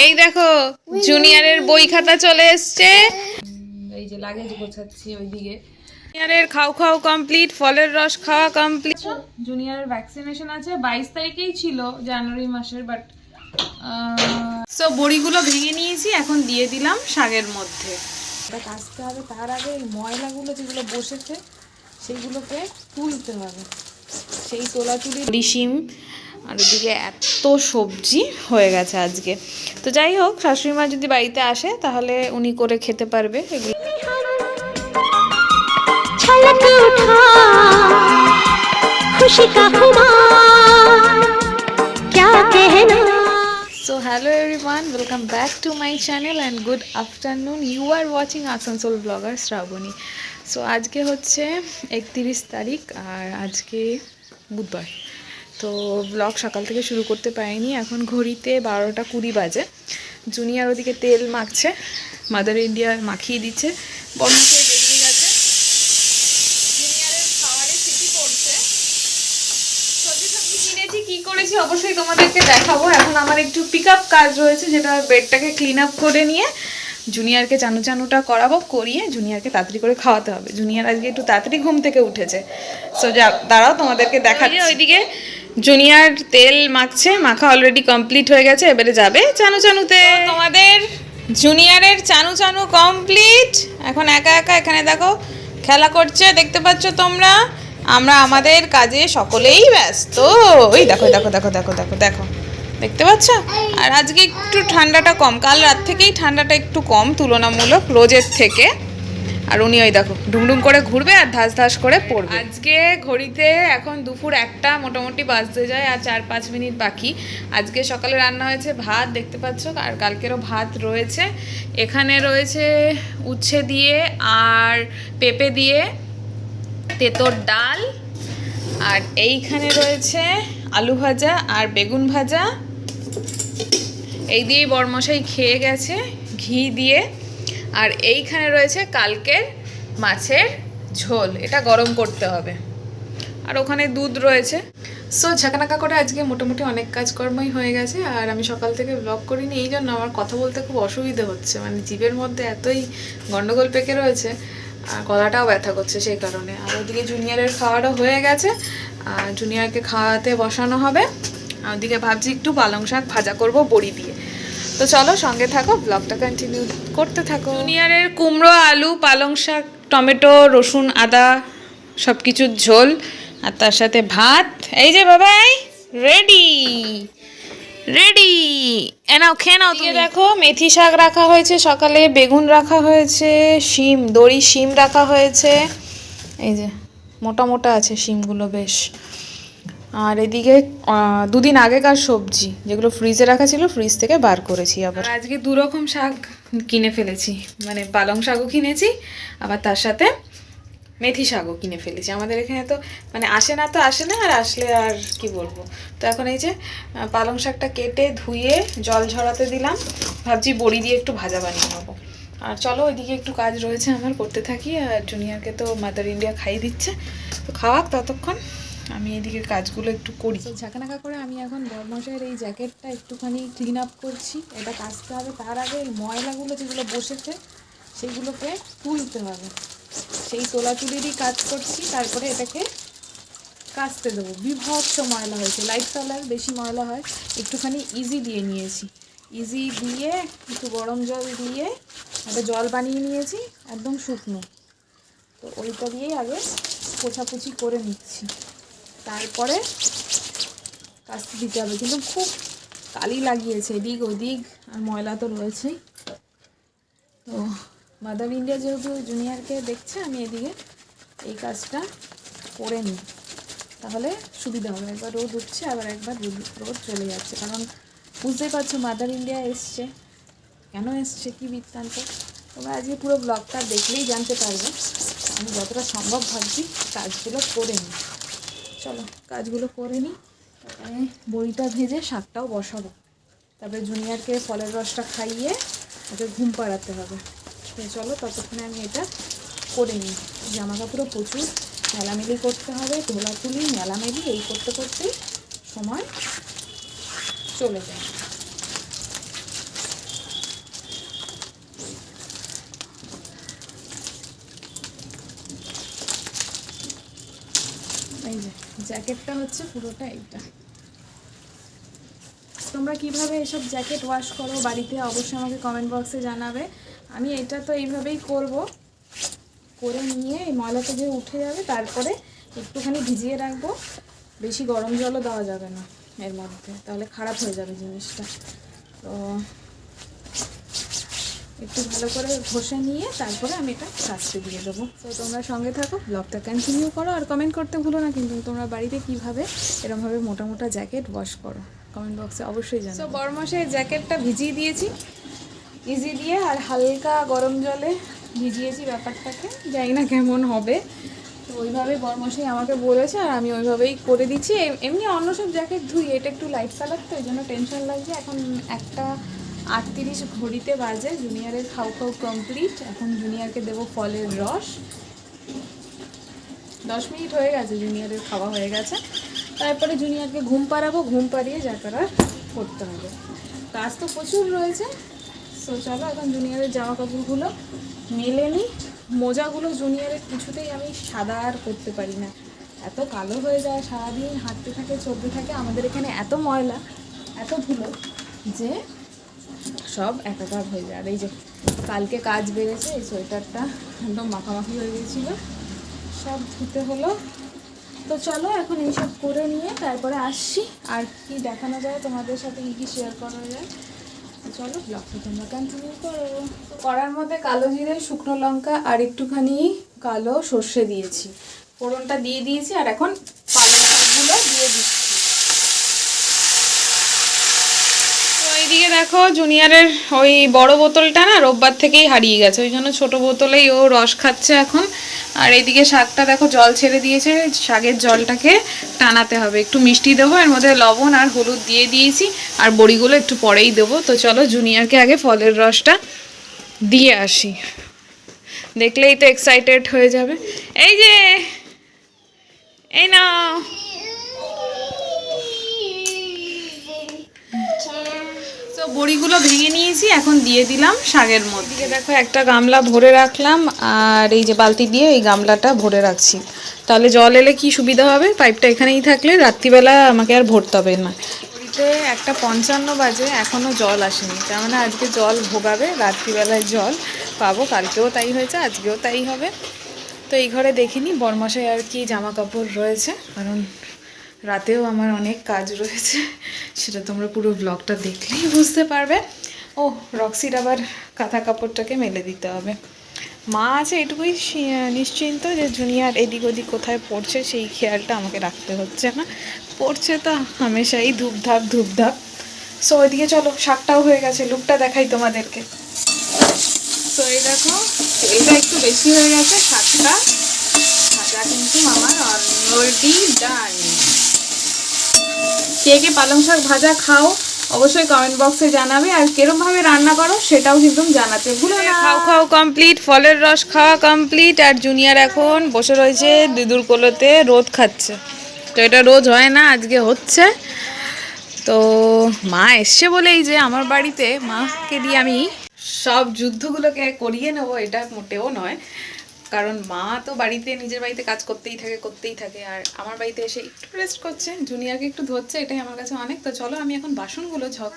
এই দেখো জুনিয়রের বই খাতা চলে এসছে। এই যে লাগেজ গোছাচ্ছি ওইদিকে। জুনিয়রের খাও খাও কমপ্লিট ফলের রস খাওয়া কমপ্লিট জুনিয়রের ভ্যাকসিনেশন আছে বাইশ তারিখেই ছিল জানুয়ারি মাসের বাট সো বড়িগুলো ভেঙে নিয়েছি এখন দিয়ে দিলাম শাকের মধ্যে। এটা কাচতে হবে তার আগে এই ময়লাগুলো যেগুলো বসেছে সেইগুলোকে তুলতে হবে। সেই তোলাতুলি রিসিম আর ওদিকে এত সবজি হয়ে গেছে আজকে। তো যাই হোক শাশুড়ি মা যদি বাড়িতে আসে তাহলে উনি করে খেতে পারবে এগুলো। So hello everyone welcome back to my channel and good afternoon you are watching Asansol blogger Shraboni so আজকে হচ্ছে একত্রিশ তারিখ আর আজকে বুধবার। তো ব্লগ সকাল থেকে শুরু করতে পারিনি। এখন ঘড়িতে বারোটা কুড়ি বাজে। জুনিয়র ওদিকে তেল মাখছে মাদার ইন্ডিয়া মাখিয়ে দিচ্ছে। বর্মশাই বেরিয়ে গেছে। জুনিয়রের খাবারে সিটি পড়ছে। সবজি সবজি কিনেছি কি করেছি অবশ্যই তোমাদেরকে দেখাবো। এখন আমার একটু পিক আপ কাজ রয়েছে যেটা বেডটাকে ক্লিন আপ করে নিয়ে জুনিয়রকে চানু চানুটা করাবো করিয়ে জুনিয়রকে তাড়াতাড়ি করে খাওয়াতে হবে। জুনিয়র আজকে একটু তাড়াতাড়ি ঘুম থেকে উঠেছে। সো যা দাঁড়াও তোমাদেরকে দেখাচ্ছি। ওইদিকে জুনিয়র তেল মাখছে, মাখা অলরেডি কমপ্লিট হয়ে গেছে, এবারে যাবে চানু চানুতে। তোমাদের জুনিয়রের চানু চানু কমপ্লিট এখন একা একা এখানে দেখো, খেলা করছে, দেখতে পাচ্ছ তোমরা। আমরা আমাদের কাজে সকলেই ব্যস্ত। ওই দেখো দেখো দেখো দেখো দেখো দেখো। দেখতে পাচ্ছ? আর আজকে একটু ঠান্ডাটা কম, কাল রাত থেকেই ঠান্ডাটা একটু কম, তুলনামূলক রোজের থেকে। আর উনি ওই দেখো, ডুমডুম করে ঘুরবে আর ধাস ধাস করে পড়বে। আজকে ঘড়িতে এখন দুপুর একটা, মোটামুটি বাজতে যায় আর চার পাঁচ মিনিট বাকি। আজকে সকালে রান্না হয়েছে ভাত, দেখতে পাচ্ছ, আর কালকেরও ভাত রয়েছে। এখানে রয়েছে উচ্ছে দিয়ে আর পেঁপে দিয়ে তেঁতোর ডাল। আর এইখানে রয়েছে আলু ভাজা আর বেগুন ভাজা। এই দিয়েই বরমশাই খেয়ে গেছে, ঘি দিয়ে। আর এইখানে রয়েছে কালকের মাছের ঝোল, এটা গরম করতে হবে। আর ওখানে দুধ রয়েছে। সো ঝাঁকানাকা করে আজকে মোটামুটি অনেক কাজকর্মই হয়ে গেছে, আর আমি সকাল থেকে ব্লগ করিনি, এই জন্য আমার কথা বলতে খুব অসুবিধে হচ্ছে। মানে জিভের মধ্যে এতই গন্ডগোল পেকে রয়েছে, আর গলাটাও ব্যথা করছে সেই কারণে। আর ওদিকে জুনিয়রের খাওয়াটা হয়ে গেছে, আর জুনিয়রকে খাওয়াতে বসানো হবে। আর ওদিকে ভাবছি একটু পালং শাক ভাজা করব, বড়ি দিয়ে। তো চলো সঙ্গে থাকো ব্লগটা কন্টিনিউ করতে থাকো। জুনিয়রের কুমড়ো আলু পালং শাক টমেটো রসুন আদা সব কিছুর ঝোল আর তার সাথে ভাত। এই যে বাবাই রেডি রেডি এনাও খেয়ে নাও তুমি। দেখো মেথি শাক রাখা হয়েছে সকালে বেগুন রাখা হয়েছে শিম দড়ি শিম রাখা হয়েছে। এই যে মোটা মোটা আছে শিমগুলো বেশ। আর এদিকে দুদিন আগেকার সবজি, যেগুলো ফ্রিজে রাখা ছিল ফ্রিজ থেকে বার করেছি আবার। আজকে দু রকম শাক কিনে ফেলেছি। মানে পালং শাকও কিনেছি, আবার তার সাথে মেথি শাকও কিনে ফেলেছি। আমাদের এখানে তো মানে আসে না তো আসে না, আর আসলে আর কি বলব? তো এখন এই যে পালং শাকটা কেটে ধুয়ে জল ঝরাতে দিলাম। ভাবছি বড়ি দিয়ে একটু ভাজা বানিয়ে নেব। আর চলো, ওইদিকে একটু কাজ রয়েছে আমার, করতে থাকি। আর জুনিয়রকে তো মাদার ইন্ডিয়া খাইয়ে দিচ্ছে। তো খাওয়াক ততক্ষণ আমি এদিকে কাজগুলো একটু করি। ঝাঁকানাকা করে আমি এখন বর্মশের এই জ্যাকেটটা একটুখানি ক্লিন আপ করছি। এটা কাচতে হবে, তার আগে এই ময়লাগুলো যেগুলো বসেছে, সেইগুলোকে তুলতে হবে। সেই তোলাতুলিরই কাজ করছি, তারপরে এটাকে কাচতে দেবো। বিভৎস ময়লা হয়েছে লাইট কালার বেশি ময়লা হয়। একটুখানি ইজি দিয়ে নিয়েছি। ইজি দিয়ে, একটু গরম জল দিয়ে একটা জল বানিয়ে নিয়েছি, একদম শুকনো। তো ওইটা দিয়েই আগে পোছাপুছি করে নিচ্ছি। তারপরে কাচতে দিতে হবে। কিন্তু খুব কালি লাগিয়েছে, এদিক ওদিক, আর ময়লা তো রয়েছেই। তো মাদার ইন্ডিয়া যেহেতু জুনিয়রকে দেখছে, আমি এদিকে এই কাজটা করে নিই। তাহলে সুবিধা হবে। একবার রোদ উঠছে, আবার একবার রোদ চলে যাচ্ছে। কারণ বুঝতেই পারছ মাদার ইন্ডিয়া এসছে। কেন এসছে? কি বৃত্তান্ত? তোমরা আজকে পুরো ব্লগটা দেখলেই জানতে পারবে। আমি যতটা সম্ভব ভাবছি কাজগুলো করে নিই। চলো, কাজগুলো করে নিই। তারপরে বড়িটা ভেজে শাকটাও বসাবো। তারপরে জুনিয়রকে ফলের রসটা খাইয়ে ওকে ঘুম পাড়াতে হবে। চলো, ততক্ষণে আমি এটা করে নিই। জামা কাপড়ও প্রচুর। মেলামেলি করতে হবে ধোলাতুলি মেলামেলি, এই করতে করতেই সময় চলে যায়। জ্যাকেটটা হচ্ছে পুরোটা এইটা। তোমরা কীভাবে এসব জ্যাকেট ওয়াশ করো বাড়িতে অবশ্যই আমাকে কমেন্ট বক্সে জানাবে। আমি এটা তো এইভাবেই করব। করে নিয়ে এই ময়লাটা যে উঠে যাবে, তারপরে একটুখানি ভিজিয়ে রাখব। বেশি গরম জলও দেওয়া যাবে না এর মধ্যে, তাহলে খারাপ হয়ে যাবে জিনিসটা। তো একটু ভালো করে ঘষে নিয়ে তারপরে আমি এটা কাচতে দিয়ে দেবো। তো তোমরা সঙ্গে থাকো ব্লগটা কন্টিনিউ করো আর কমেন্ট করতে ভুলো না, কিন্তু তোমরা বাড়িতে কীভাবে এরমভাবে মোটা মোটা জ্যাকেট ওয়াশ করো? কমেন্ট বক্সে অবশ্যই জানো তো বরমাসে জ্যাকেটটা ভিজিয়ে দিয়েছি ইজি দিয়ে আর হালকা গরম জলে ভিজিয়েছি ব্যাপারটাকে। জানি না কেমন হবে। তো ওইভাবে বরমশাই আমাকে বলেছে আর আমি ওইভাবেই করে দিচ্ছি। এম- এমনি অন্য সব জ্যাকেট ধুই, এটা একটু লাইট কালার তো, এই জন্য টেনশন লাগছে। এখন একটা আটত্রিশ ঘড়িতে বাজে, জুনিয়রের খাও খাও কমপ্লিট এখন জুনিয়রকে দেবো ফলের রস। দশ মিনিট হয়ে গেছে, জুনিয়রের খাওয়া হয়ে গেছে। তারপরে জুনিয়রকে ঘুম পাড়াবো, ঘুম পাড়িয়ে যা করার করতে হবে। কাজ তো প্রচুর রয়েছে। সো চলো, এখন জুনিয়রের জামা কাপড়গুলো মেলে নিই। মোজাগুলো জুনিয়রের কিছুতেই আমি সাদা আর করতে পারি না। এত কালো হয়ে যায় সারাদিন, হাঁটতে থাকে, চলতে থাকে। আমাদের এখানে এত ময়লা, এত ধুলো যে সব একাকার হয়ে যায়। আর এই যে কালকে কাজ বেড়েছে, এই সোয়েটারটা একদম মাখামাখি হয়ে গিয়েছিল। সব ধুতে হলো। তো চলো এখন এইসব করে নিয়ে তারপরে আসছি। আর কি দেখানো যায়, তোমাদের সাথে কী কী শেয়ার করা যায়। চলো ব্লগটা তোমরা কন্টিনিউ করো। করার মধ্যে কালো জিরে, শুকনো লঙ্কা আর একটুখানি কালো সর্ষে দিয়েছি। ফোড়নটা দিয়ে দিয়েছি আর এখন পালং শাকগুলো দিয়ে দিচ্ছি তো এইদিকে দেখো জুনিয়রের ওই বড় বোতলটা না রোববার থেকেই হারিয়ে গেছে, ওই জন্য ছোট বোতলেই ও রস খাচ্ছে এখন। আর এইদিকে শাকটা দেখো জল ছেড়ে দিয়েছে, শাকের জলটাকে টানাতে হবে। একটু মিষ্টি দেবো, এর মধ্যে লবণ আর হলুদ দিয়ে দিয়েছি, আর বড়িগুলো একটু পরেই দেবো। তো চলো জুনিয়রকে আগে ফলের রসটা দিয়ে আসি। দেখলেই তো এক্সাইটেড হয়ে যাবে। এই যে, এই নাও। তো বড়িগুলো ভেঙে নিয়েছি, এখন দিয়ে দিলাম শাকের মধ্যে। দেখো একটা গামলা ভরে রাখলাম, আর এই যে বালতি দিয়ে এই গামলাটা ভরে রাখছি। তাহলে জল এলে কি সুবিধা হবে? পাইপটা এখানেই থাকলে রাত্রিবেলা আমাকে আর ভরতে হবে না। একটা পঞ্চান্ন বাজে এখনও জল আসেনি। তার মানে আজকে জল ভোগাবে, রাত্রিবেলায় জল পাবো। কালকেও তাই হয়েছে, আজকেও তাই হবে। তো এই ঘরে দেখিনি বরমাসায় আর কি জামা কাপড় রয়েছে, কারণ রাতেও আমার অনেক কাজ রয়েছে, সেটা তোমরা পুরো ব্লগটা দেখলেই বুঝতে পারবে। ও রক্সির আবার কাঁথা কাপড়টাকে মেলে দিতে হবে। মা আছে এটুকুই নিশ্চিন্ত যে জুনিয়ার এদিক ওদিক কোথায় পড়ছে, সেই খেয়ালটা আমাকে রাখতে হচ্ছে না। পড়ছে তো হামেশাই ধূপধাপ ধূপধাপ। সো ওইদিকে চলো, শাকটাও হয়ে গেছে লুকটা দেখাই তোমাদেরকে। সো এই দেখো, এটা একটু বেশি হয়ে গেছে, শাকটা। ভাজা কিন্তু আমার অলরেডি ডান কে কে পালং শাক ভাজা খাও, অবশ্যই কমেন্ট বক্সে জানাবে। আর কিরম ভাবে রান্না করো, সেটাও কিন্তু জানাতে ভুলো না। খাও খাও কমপ্লিট ফলের রস খাওয়া কমপ্লিট আর জুনিয়র এখন বসে রয়েছে দিদুর কোলোতে, রোদ খাচ্ছে। তো এটা রোজ হয় না, আজকে হচ্ছে। তো মা এসছে বলেই যে আমার বাড়িতে, মাকে দিয়ে আমি সব যুদ্ধগুলোকে করিয়ে নেব, এটা মোটেও নয়। কারণ মা তো বাড়িতে, নিজের বাড়িতে কাজ করতেই থাকে করতেই থাকে। আর আমার বাড়িতে এসে একটু রেস্ট করছে জুনিয়রকে একটু ধরছে, এটাই আমার কাছে অনেক। তো চলো, আমি এখন বাসনগুলো ঝপ,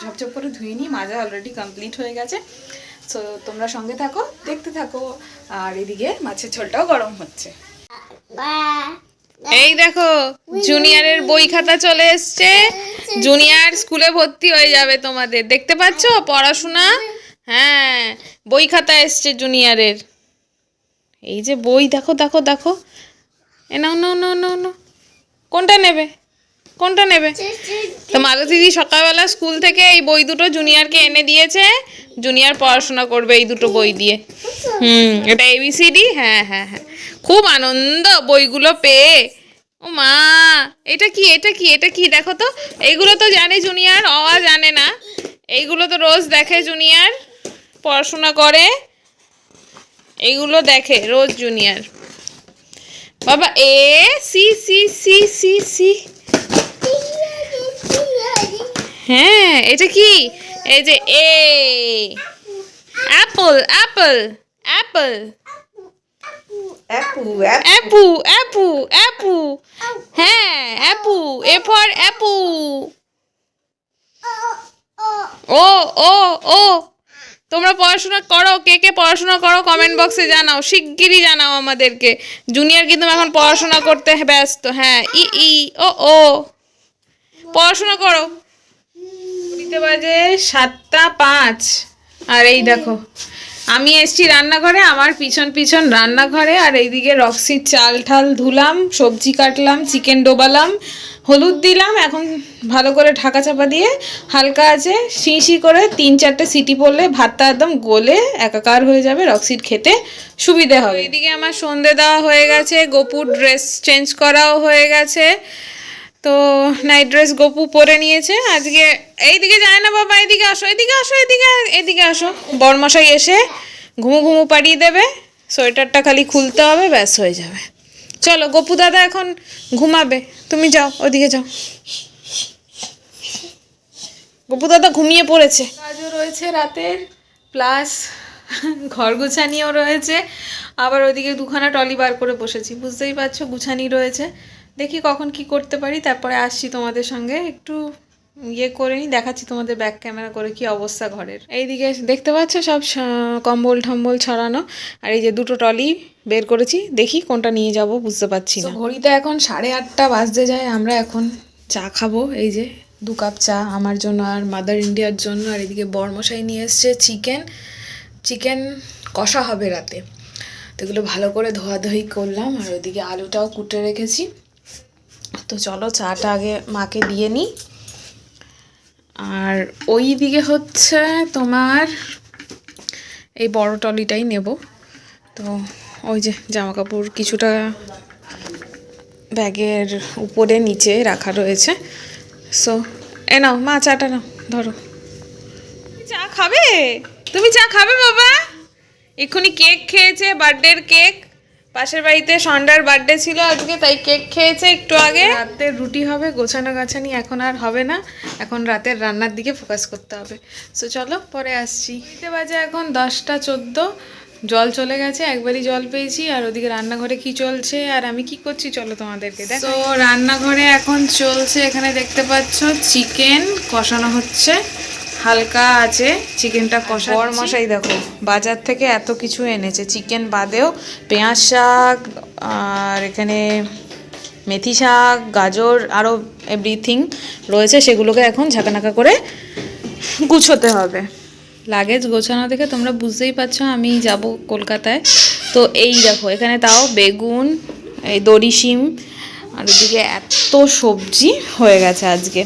ঝপঝপ করে ধুয়ে নিই, মাজা অলরেডি কমপ্লিট হয়ে গেছে। সো তোমরা সঙ্গে থাকো, দেখতে থাকো। আর এদিকে মাছের ঝোলটাও গরম হচ্ছে। এই দেখো, জুনিয়রের বই খাতা চলে এসছে। জুনিয়র স্কুলে ভর্তি হয়ে যাবে তোমাদের। দেখতে পাচ্ছ? পড়াশোনা? হ্যাঁ বই খাতা এসছে জুনিয়রের। এই যে বই, দেখো দেখো দেখো। এ নাও নাও নাও নাও নাও। কোনটা নেবে? কোনটা নেবে? তো মালতী দিদি সকালবেলা স্কুল থেকে এই বই দুটো জুনিয়রকে এনে দিয়েছে। জুনিয়র পড়াশোনা করবে এই দুটো বই দিয়ে। হুম, এটা এবিসিডি হ্যাঁ হ্যাঁ হ্যাঁ। খুব আনন্দ বইগুলো পেয়ে। ও মা, এটা কি এটা কি এটা কি? দেখো তো, এইগুলো তো জানে জুনিয়র অওয়া জানে না। এইগুলো তো রোজ দেখে জুনিয়র, পড়াশোনা করে। এইগুলো দেখে রোজ জুনিয়র বাবা A C C C C C. হ্যাঁ এটা কি? এই যে এ। অ্যাপল অ্যাপল অ্যাপল অ্যাপু অ্যাপু অ্যাপু অ্যাপু হ্যাঁ অ্যাপু এ ফর অ্যাপু ও ও ও। তোমরা পড়াশোনা করো, কে কে পড়াশোনা করো কমেন্ট বক্সে জানাও, শিগগিরই জানাও আমাদেরকে। জুনিয়র কিন্তু এখন পড়াশোনা করতে ব্যস্ত হ্যাঁ ই ই, ও ও। পড়াশোনা করো। ঘড়িতে বাজে সাতটা পাঁচ। আর এই দেখো, আমি এসছি রান্নাঘরে, আমার পিছন পিছন রান্নাঘরে, আর এইদিকে রক্সির চাল ঠাল ধুলাম, সবজি কাটলাম, চিকেন ডোবালাম হলুদ দিলাম, এখন ভালো করে ঢাকা চাপা দিয়ে হালকা আছে শিশি করে তিন চারটে সিটি পড়লে ভাতটা একদম গলে একাকার হয়ে যাবে, রক্সির খেতে সুবিধে হবে। এদিকে আমার সন্ধে দেওয়া হয়ে গেছে গোপুর ড্রেস চেঞ্জ করাও হয়ে গেছে। তো নাইট ড্রেস গপু পরে নিয়েছে, আজকে এইদিকে যায় না বাবা, এদিকে আসো এদিকে আসো, এদিকে এদিকে আসো। বরমশাই এসে ঘুমু ঘুমু পাড়িয়ে দেবে, সোয়েটারটা খালি খুলতে হবে, ব্যাস হয়ে যাবে। চলো, গোপু দাদা এখন ঘুমাবে। তুমি যাও, ওদিকে যাও। গপু দাদা ঘুমিয়ে পড়েছে। কাজও রয়েছে রাতের প্লাস ঘর গুছানিও রয়েছে। আবার ওদিকে দুখানা টলি বার করে বসেছি, বুঝতেই পারছ, গুছানি রয়েছে। দেখি কখন কি করতে পারি, তারপরে আসছি তোমাদের সঙ্গে। একটু ইয়ে করে নিই দেখাচ্ছি তোমাদের ব্যাক ক্যামেরা করে কি অবস্থা ঘরের। এইদিকে দেখতে পাচ্ছ সব কম্বল টম্বল ছড়ানো। আর এই যে দুটো টলি বের করেছি, দেখি কোনটা নিয়ে যাব, বুঝতে পারছি না। ঘড়িতে এখন সাড়ে আটটা বাজতে যায়, আমরা এখন চা খাব। এই যে দু কাপ চা আমার জন্য আর মাদার ইন্ডিয়ার জন্য। আর এদিকে বরমশাই নিয়ে এসছে চিকেন চিকেন কষা হবে রাতে। তো এগুলো ভালো করে ধোয়াধুয়ি করলাম। আর ওইদিকে আলুটাও কুটে রেখেছি। তো চলো চাটা আগে মাকে দিয়ে নিই। আর ওই দিকে হচ্ছে তোমার এই বড় টলিটাই নেব। তো ওই যে জামা কাপড় কিছুটা ব্যাগের উপরে নিচে রাখা রয়েছে। সো এ নাও, মা চাটা নাও, ধরো। চা খাবে? তুমি চা খাবে বাবা? এক্ষুনি কেক খেয়েছে বার্থডের কেক। পাশের বাড়িতে সন্ডার বার্থডে ছিল আজকে তাই কেক খেয়েছে একটু আগে। রাতের রুটি হবে গোছানো গাছানি এখন আর হবে না। এখন রাতের রান্নার দিকে ফোকাস করতে হবে। সো চলো পরে আসছি। দিতে বাজে এখন দশটা চোদ্দ। জল চলে গেছে একবারই জল পেয়েছি। আর ওদিকে রান্নাঘরে কি চলছে আর আমি কি করছি চলো তোমাদেরকে দেখো তো রান্নাঘরে এখন চলছে এখানে দেখতে পাচ্ছ চিকেন কষানো হচ্ছে। হালকা আছে চিকেনটা কষা বর মশাই দেখো বাজার থেকে এত কিছু এনেছে চিকেন বাদেও পেঁয়াজ শাক আর এখানে মেথি শাক গাজর আরও এভরিথিং রয়েছে সেগুলোকে এখন ঝাঁকানাকা করে গুছোতে হবে। লাগেজ গোছানো দেখে তোমরা বুঝতেই পারছ আমি যাব কলকাতায়। তো এই দেখো এখানে তাও বেগুন এই দড়ি শিম আর ওদিকে এত সবজি হয়ে গেছে আজকে।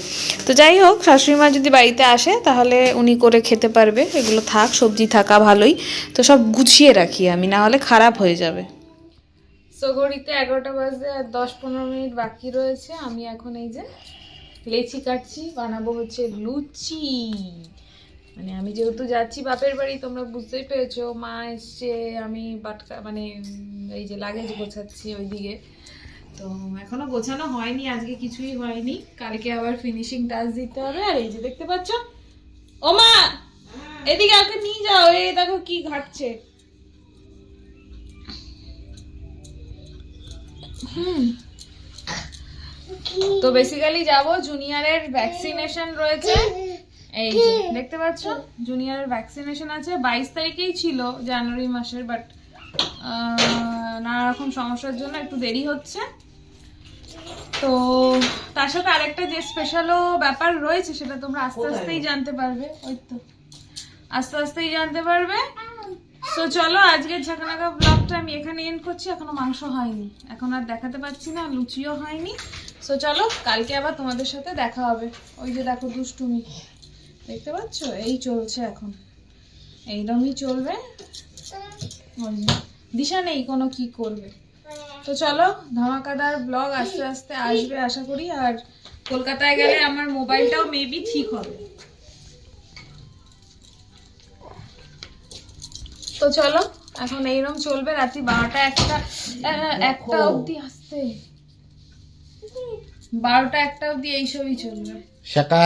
তো যাই হোক শাশুড়ি মা যদি বাড়িতে আসে, তাহলে উনি করে খেতে পারবে। এগুলো থাক, সবজি থাকা ভালোই। তো সব গুছিয়ে রাখি আমি, না হলে খারাপ হয়ে যাবে। সো ঘড়িতে এগারোটা বাজে আর দশ পনেরো মিনিট বাকি রয়েছে। আমি এখন এই যে লেচি কাটছি, বানাবো হচ্ছে লুচি। মানে আমি যেহেতু যাচ্ছি বাপের বাড়ি, তোমরা বুঝতেই পেরেছ, মা এসছে, আমি বাটকা মানে এই যে লাগেজ গোছাচ্ছি ওইদিকে। তো এখনও গোছানো হয়নি, আজকে কিছুই হয়নি। কালকে আবার ফিনিশিং টাচ দিতে হবে, আর এই যে দেখতে পাচ্ছ? ও মা এদিকে ওকে নিয়ে যাও এই দেখো কি ঘাটছে। তো বেসিক্যালি যাব জুনিয়রের ভ্যাকসিনেশন রয়েছে। এই দেখতে পাচ্ছ? জুনিয়রের ভ্যাকসিনেশন আছে, বাইশ তারিখেই ছিল জানুয়ারি মাসের বাট নানা রকম সমস্যার জন্য একটু দেরি হচ্ছে। তো তার সাথে আরেকটা যে স্পেশালও ব্যাপার রয়েছে সেটা তোমরা আস্তে আস্তেই জানতে পারবে ওই তো। আস্তে আস্তেই জানতে পারবে। তো চলো আজকের ঝাঁকানাকা ব্লগটা আমি এখানে এন্ড করছি। এখনও মাংস হয়নি। এখন আর দেখাতে পাচ্ছি না লুচিও হয়নি। সো চলো কালকে আবার তোমাদের সাথে দেখা হবে। ওই যে দেখো দুষ্টুমি। দেখতে পাচ্ছ? এই চলছে এখন। এইরকমই চলবে। দিশা নেই কোনো কি করবে? তো চলো ধামাকাদার ব্লগ আস্তে আস্তে আসবে আশা করি আর কলকাতায় গেলে আমার মোবাইলটাও মেবি ঠিক হবে। তো চলো এখন এইরকম চলবে রাত্রি বারোটা একটা আহ, একটা অবধি আসতে। বারোটা একটা অবধি এইসবই চলবে। শাকা।